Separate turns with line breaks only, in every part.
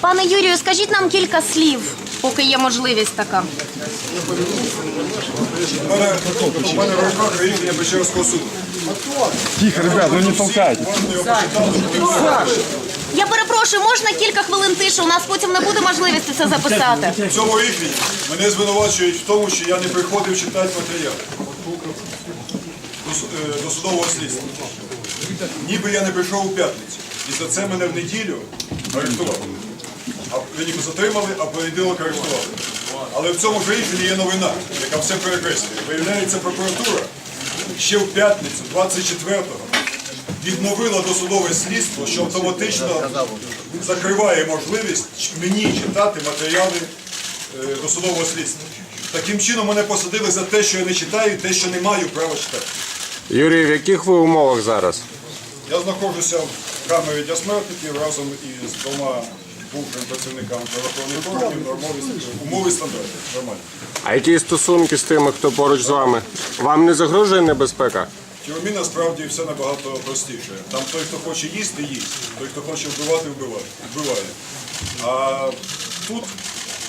Пане Юрію, скажіть нам кілька слів, поки є можливість така.
У мене, в руках рішення Печерського суду.
Тихо, ребят, ну не толкайте.
Я перепрошую, можна кілька хвилин тиші? У нас потім не буде можливості це записати.
В цьому рішенні мене звинувачують в тому, що я не приходив читати матеріал до, е, до судового слідства. Ніби я не прийшов у п'ятницю. І за це мене в неділю арештували. А ніби затримали, а понеділок арештували. Але в цьому ж рішенні є новина, яка все перекреслює. Виявляється, прокуратура ще в п'ятницю, 24-го, відновила досудове слідство, що автоматично закриває можливість мені читати матеріали е, досудового слідства. Таким чином мене посадили за те, що я не читаю, те, що не маю права читати.
Юрій, в яких ви умовах зараз?
Я знаходжуся в камері для смертників разом із двома бувшими працівниками правоохоронних органів, нормові умови стандарти. Нормально.
А які стосунки з тими, хто поруч з вами? Вам не загрожує небезпека?
В тюрмі насправді все набагато простіше. Там той, хто хоче їсти, їсть. Той, хто хоче вбивати, вбиває. вбиває. А тут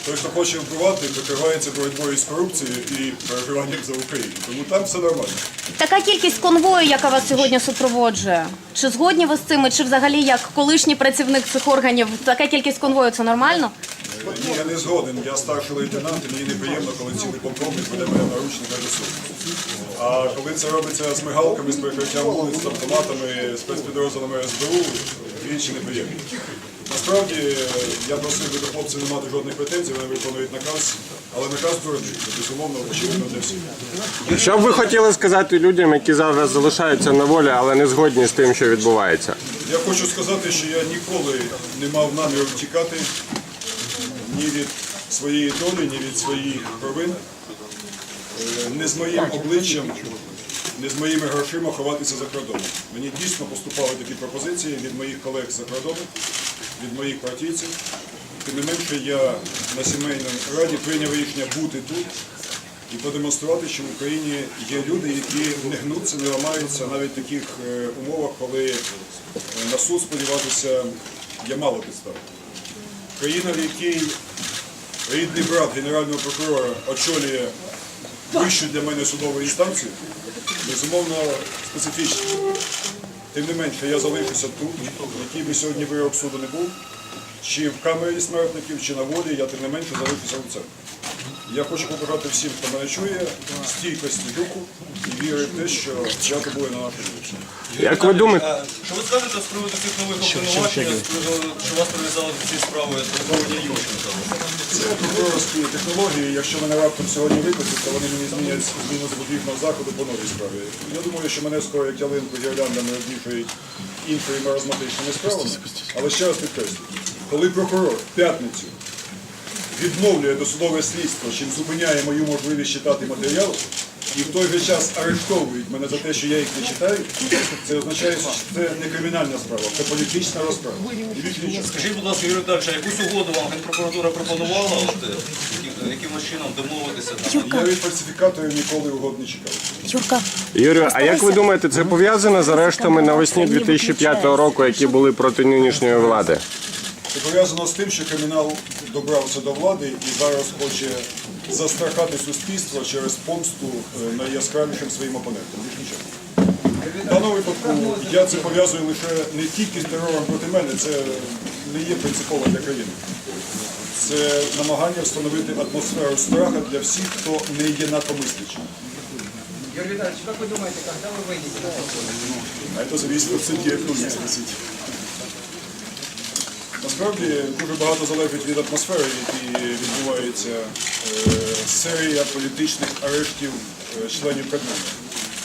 той, хто хоче вбивати, прикривається боротьбою з корупцією і переживанням за Україну. Тому там все нормально.
Така кількість конвою, яка вас сьогодні супроводжує. Чи згодні ви з цим, чи взагалі як колишній працівник цих органів, така кількість конвою це нормально?
Ні, я не згоден. Я старший лейтенант, і мені неприємно, коли цілий полковник веде мене наручника до суду. А коли це робиться з мигалками, з перекриттям вулиць, з автоматами, спецпідрозділами СБУ, більше неприємно. Насправді я просив би до хлопців не мати жодних претензій, вони виконують наказ, але наказ дурний, безумовно очевидно для всіх.
Що б ви хотіли сказати людям, які зараз залишаються на волі, але не згодні з тим, що відбувається?
Я хочу сказати, що я ніколи не мав наміру втікати ні від своєї долі, ні від своїх провин, Е, не з моїм обличчям, не з моїми грошима ховатися за кордоном. Мені дійсно поступали такі пропозиції від моїх колег за кордоном, від моїх партійців. Тим не менше, я на сімейній раді прийняв рішення бути тут і продемонструвати, що в Україні є люди, які не гнуться, не ламаються навіть в таких е, умовах, коли е, на суд сподіватися є мало підстав. Країна, в якій рідний брат генерального прокурора очолює вищу для мене судову інстанцію, безумовно специфічні. Тим не менше, я залишуся тут, який би сьогодні вирок суду не був, чи в камері смертників, чи на волі, я тим не менше залишуся у це. Я хочу побажати всім, хто мене чує, стійкості духу і віри в те, що я тобою на нашому житті.
Як ви думаєте?
Що ви скажете з приводу цих нових обвинувачень, що вас прив'язали до цієї справи з Ющенка?
Це прокурорські технології. Якщо мене раптом сьогодні випустять, то вони мені змінять зміну з подвійного заходу по новій справі. Я думаю, що мене скоро як ялинку гірляндами обвішують іншими маразматичними справами. Але ще раз підкреслю, коли прокурор в п'ятницю відновлює досудове слідство, чим зупиняє мою можливість читати матеріал, і в той же час арештовують мене за те, що я їх не читаю, це означає, що це не кримінальна справа, це політична розправа. І.
Скажіть, будь ласка, Юрій Віталійович, а якусь угоду вам Генпрокуратура пропонувала, от, е, яким- якимось чином домовитися? Там?
Я від фальсифікаторів ніколи угод не чекав.
Юрка,
Юрію, а як ви думаєте, це пов'язано з арештами навесні 2005 року, які були проти нинішньої влади?
Це пов'язано з тим, що кримінал добрався до влади і зараз хоче застрахати суспільство через помсту е, найяскравішим своїм опонентам. Більш нічого. В даному випадку я це пов'язую лише не тільки з терором проти мене, це не є принципово для країни. Це намагання встановити атмосферу страха для всіх, хто не є натомислячим.
Юрий Витальевич, как вы думаете, когда вы выйдете на свободу?
А це зависит від судді, як ви спросити. Насправді дуже багато залежить від атмосфери, які відбуваються е, серія політичних арештів е, членів Кабміну.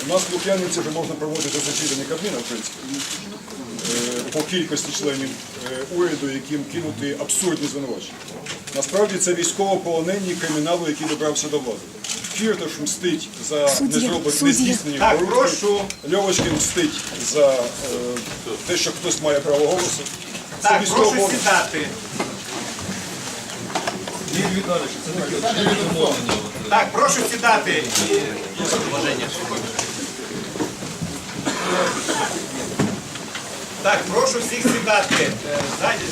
У нас в Лук'янівці вже можна проводити засідання Кабміна, в принципі, е, по кількості членів е, уряду, яким кинути абсурдні звинувачення. Насправді це військовополонені криміналу, який добрався до влади. Фірташ мстить за незроблені нездійснені порушення. Льовочкин мстить за е, те, що хтось має право голосу. Це
Так, прошу
військовополонені.
сідати.
Юрій Віталійович, це таке чи відмовлення?
Так, прошу сідати. Так, прошу всіх сідати. Е, ззаді